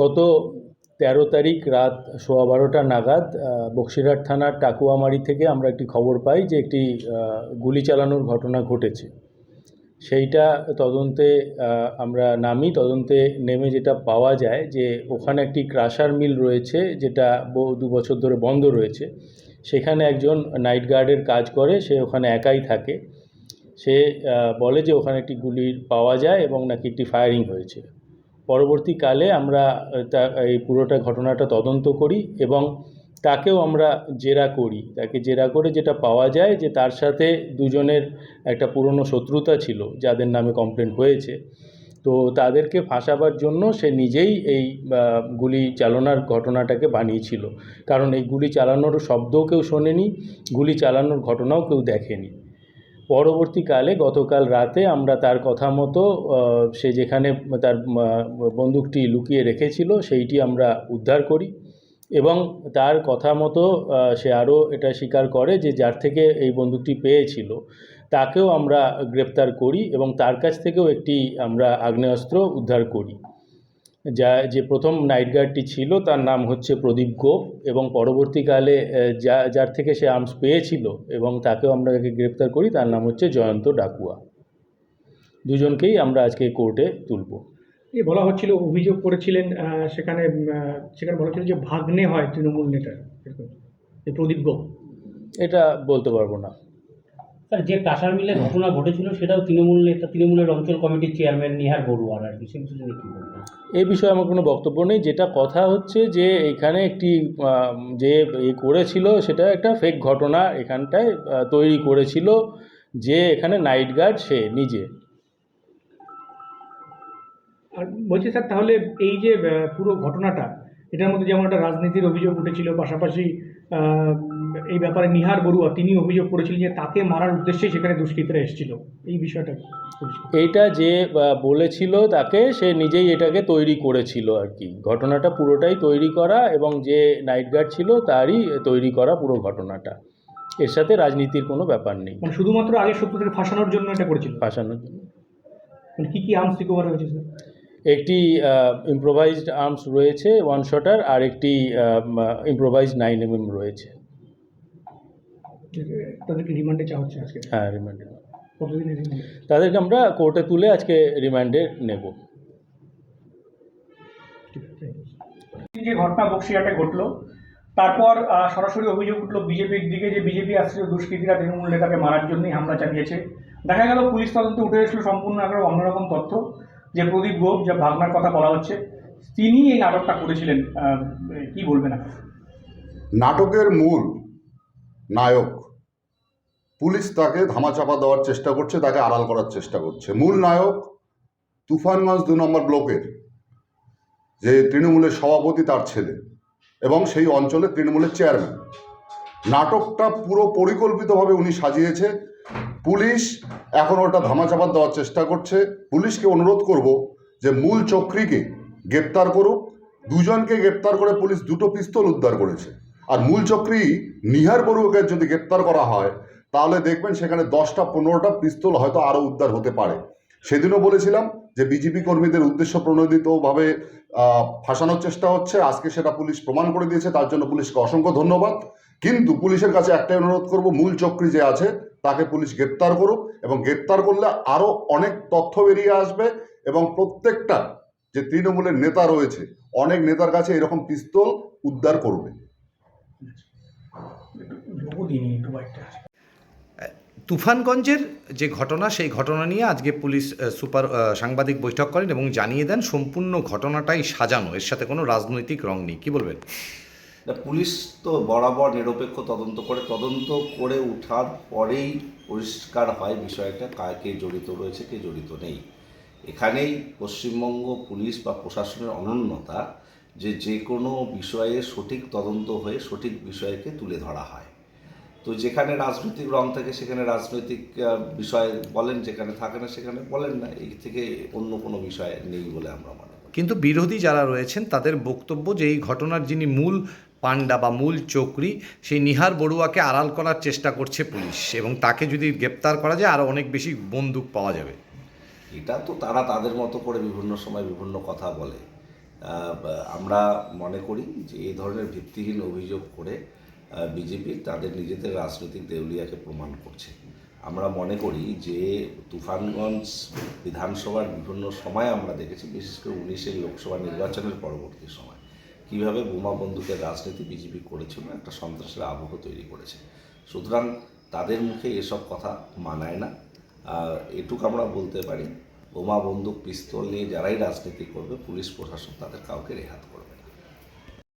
গত তেরো তারিখ রাত সোয়া বারোটা নাগাদ বক্সিরহাট থানার টাকুয়ামারি থেকে আমরা একটি খবর পাই যে একটি গুলি চালানোর ঘটনা ঘটেছে। সেইটা তদন্তে আমরা নামি, তদন্তে নেমে যেটা পাওয়া যায় যে ওখানে একটি ক্রাশার মিল রয়েছে যেটা দু বছর ধরে বন্ধ রয়েছে। সেখানে একজন নাইট গার্ডের কাজ করে, সে ওখানে একাই থাকে। সে বলে যে ওখানে একটি গুলি পাওয়া যায় এবং নাকি একটি ফায়ারিং হয়েছে। পরবর্তীকালে আমরা তা, এই পুরোটা ঘটনাটা তদন্ত করি এবং তাকেও আমরা জেরা করি। তাকে জেরা করে যেটা পাওয়া যায় যে তার সাথে দুজনের একটা পুরনো শত্রুতা ছিল, যাদের নামে কমপ্লেন হয়েছে। তো তাদেরকে ফাঁসাবার জন্য সে নিজেই এই গুলি চালানোর ঘটনাটাকে বানিয়েছিল। কারণ এই গুলি চালানোর শব্দও কেউ শোনেনি, গুলি চালানোর ঘটনাও কেউ দেখেনি। পরবর্তীকালে গতকাল রাতে আমরা তার কথা মতো সে যেখানে তার বন্দুকটি লুকিয়ে রেখেছিল সেইটি আমরা উদ্ধার করি এবং তার কথা মতো সে আরও এটা স্বীকার করে যে যার থেকে এই বন্দুকটি পেয়েছিল তাকেও আমরা গ্রেপ্তার করি এবং তার কাছ থেকেও একটি আমরা আগ্নেয়াস্ত্র উদ্ধার করি। যা যে প্রথম নাইট গার্ডটি ছিল তার নাম হচ্ছে প্রদীপ গোপ এবং পরবর্তীকালে যা যার থেকে সে আর্মস পেয়েছিল এবং তাকেও আমরা যাকে গ্রেপ্তার করি তার নাম হচ্ছে জয়ন্ত ডাকুয়া। দুজনকেই আমরা আজকে কোর্টে তুলব। এই বলা হচ্ছিল অভিযোগ করেছিলেন সেখানে সেখানে বলা হচ্ছিল যে ভাগ্নে হয় তৃণমূল নেতার। প্রদীপ গোপ। এটা বলতে পারব না। স্যার যে কাঁসার মিলে ঘটনা ঘটেছিল সেটাও তৃণমূল নেতা তৃণমূলের অঞ্চল কমিটির চেয়ারম্যান নিহার বড়ুয়ার আর কি। সে বিষয়ে কী বলবেন? এই বিষয়ে আমার কোনো বক্তব্য নেই। যেটা কথা হচ্ছে যে এখানে একটি যে এ করেছিল সেটা একটা ফেক ঘটনা এখানটায় তৈরি করেছিল যে এখানে নাইট গার্ড সে নিজে। আর বলছি স্যার তাহলে এই যে পুরো ঘটনাটা এটার মধ্যে যেমন একটা রাজনীতির অভিযোগ উঠেছিল পাশাপাশি এই ব্যাপারে নিহার বড়ুয়া তিনি অভিযোগ করেছিলেন যে তাকে মারার উদ্দেশ্যেই সেখানে দুষ্কৃতীরা এসেছিল। এই বিষয়টা? এইটা যে বলেছিল তাকে সে নিজেই এটাকে তৈরি করেছিল আর কি। ঘটনাটা পুরোটাই তৈরি করা এবং যে নাইট গার্ড ছিল তারই তৈরি করা পুরো ঘটনাটা। এর সাথে রাজনীতির কোনো ব্যাপার নেই। মানে শুধুমাত্র আগের শত্রুদের ফাঁসানোর জন্য এটা করেছিল? ফাঁসানোর জন্য। মানে কী কি আর্মস রিকভার হয়েছে একটি ইম্প্রোভাইজড আর্মস রয়েছে ওয়ান শটার আর একটি ইম্প্রোভাইজড নাইন এমএম রয়েছে। তাদেরকে রিমান্ডে চাওয়া হচ্ছে আজকে। হ্যাঁ রিমান্ডে কতদিনের রিমান্ডে? তাদেরকে আমরা কোর্টে তুলে আজকে রিমান্ডে নেব। যে ঘটনা বক্সিয়াটে ঘটলো তারপর আহ, সরাসরি অভিযোগ উঠল বিজেপির দিকে যে বিজেপি আশ্রিত দুষ্কৃতীরা তৃণমূল নেতাকে মারার জন্যই হামলা চালিয়েছে। দেখা গেল পুলিশ তদন্তে উঠে এসেছিল সম্পূর্ণ একটা অন্যরকম তথ্য যে প্রদীপ গোপ যা ভাগনার কথা বলা হচ্ছে তিনি এই নাটকটা করেছিলেন কি বলবেন নাটকের মূল নায়ক পুলিশ তাকে ধামাচাপা দেওয়ার চেষ্টা করছে, তাকে আড়াল করার চেষ্টা করছে। মূল নায়ক তুফানগঞ্জ দু নম্বর ব্লকের যে তৃণমূলের সভাপতি তার ছেলে এবং সেই অঞ্চলে তৃণমূলের চেয়ারম্যান। নাটকটা পুরো পরিকল্পিতভাবে উনি সাজিয়েছে। পুলিশ এখন ওটা ধামাচাপা দেওয়ার চেষ্টা করছে। পুলিশকে অনুরোধ করব যে মূল চক্রীকে গ্রেপ্তার করুক। দুজনকে গ্রেপ্তার করে পুলিশ দুটো পিস্তল উদ্ধার করেছে। আর মূল চক্রী নিহার বড়ুয়াকে যদি গ্রেপ্তার করা হয় তাহলে দেখবেন সেখানে দশটা পনেরোটা পিস্তল হয়তো আরও উদ্ধার হতে পারে সেদিনও বলেছিলাম যে বিজেপি কর্মীদের উদ্দেশ্য প্রণোদিতভাবে ফাঁসানোর চেষ্টা হচ্ছে আজকে সেটা পুলিশ প্রমাণ করে দিয়েছে তার জন্য পুলিশকে অসংখ্য ধন্যবাদ কিন্তু পুলিশের কাছে একটাই অনুরোধ করব মূল চক্রী যে আছে তাকে পুলিশ গ্রেপ্তার করুক এবং গ্রেপ্তার করলে আরও অনেক তথ্য বেরিয়ে আসবে এবং প্রত্যেকটা যে তৃণমূলের নেতা রয়েছে অনেক নেতার কাছে এরকম পিস্তল উদ্ধার করবে তুফানগঞ্জের যে ঘটনা, সেই ঘটনা নিয়ে আজকে পুলিশ সুপার সাংবাদিক বৈঠক করেন এবং জানিয়ে দেন সম্পূর্ণ ঘটনাটাই সাজানো। এর সাথে কোনো রাজনৈতিক রং নেই। কি বলবেন? পুলিশ তো বরাবর নিরপেক্ষ তদন্ত করে তদন্ত করে ওঠার পরেই পরিষ্কার হয় বিষয়টা কাকে জড়িত রয়েছে, কে জড়িত নেই। এখানেই পশ্চিমবঙ্গ পুলিশ বা প্রশাসনের অনন্যতা যে যে কোনো বিষয়ে সঠিক তদন্ত হয়ে সঠিক বিষয়কে তুলে ধরা হয়। তো যেখানে রাজনৈতিক রং থাকে সেখানে রাজনৈতিক বিষয় বলেন যেখানে থাকে না সেখানে বলেন না এই থেকে অন্য কোনো বিষয় নেই বলে আমরা মনে করি। কিন্তু বিরোধী যারা রয়েছেন তাদের বক্তব্য যে এই ঘটনার যিনি মূল পাণ্ডা বা মূল চক্রী সেই নিহার বড়ুয়াকে আড়াল করার চেষ্টা করছে পুলিশ এবং তাকে যদি গ্রেপ্তার করা যায় আরও অনেক বেশি বন্দুক পাওয়া যাবে। এটা তো তারা তাদের মতো করে বিভিন্ন সময় বিভিন্ন কথা বলে। আমরা মনে করি যে এই ধরনের ভিত্তিহীন অভিযোগ করে বিজেপি তাদের নিজেদের রাজনৈতিক দেউলিয়াকে প্রমাণ করছে। আমরা মনে করি যে তুফানগঞ্জ বিধানসভার বিভিন্ন সময় আমরা দেখেছি, বিশেষ করে উনিশের লোকসভা নির্বাচনের পরবর্তী সময়। কীভাবে বোমা বন্দুকের রাজনীতি বিজেপি করেছিল, একটা সন্ত্রাসের আবহ তৈরি করেছে। সুতরাং তাদের মুখে এসব কথা মানায় না। এটুকু আমরা বলতে পারি, বোমা বন্দুক পিস্তল নিয়ে যারাই রাজনীতি করবে, পুলিশ প্রশাসন তাদের কাউকে রেহাত করবে।